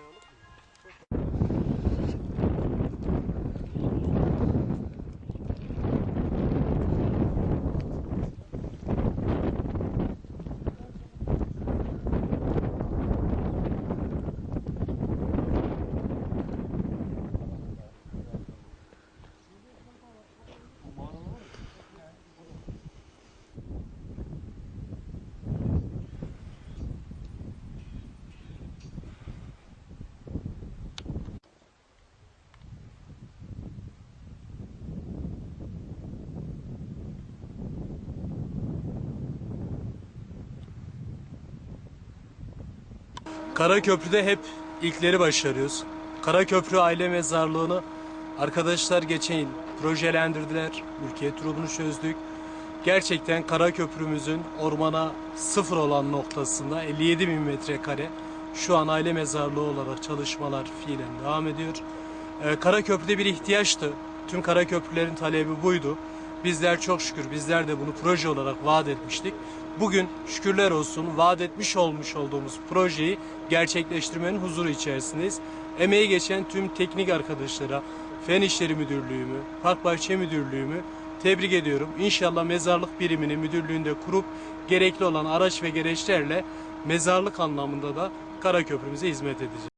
found Karaköprü'de hep ilkleri başarıyoruz. Karaköprü aile mezarlığını arkadaşlar geçen yıl projelendirdiler. Ülke turunu çözdük. Gerçekten Karaköprümüzün ormana sıfır olan noktasında 57 bin metrekare şu an aile mezarlığı olarak çalışmalar fiilen devam ediyor. Ee, Karaköprü'de bir ihtiyaçtı. Tüm Karaköprülerin talebi buydu. Bizler çok şükür bizler de bunu proje olarak vaat etmiştik. Bugün şükürler olsun vaat etmiş olmuş olduğumuz projeyi gerçekleştirmenin huzuru içerisindeyiz. Emeği geçen tüm teknik arkadaşlara, Fen İşleri Müdürlüğümü, Park Bahçe Müdürlüğümü tebrik ediyorum. İnşallah mezarlık birimini müdürlüğünde kurup gerekli olan araç ve gereçlerle mezarlık anlamında da Karaköprümüze hizmet edeceğiz.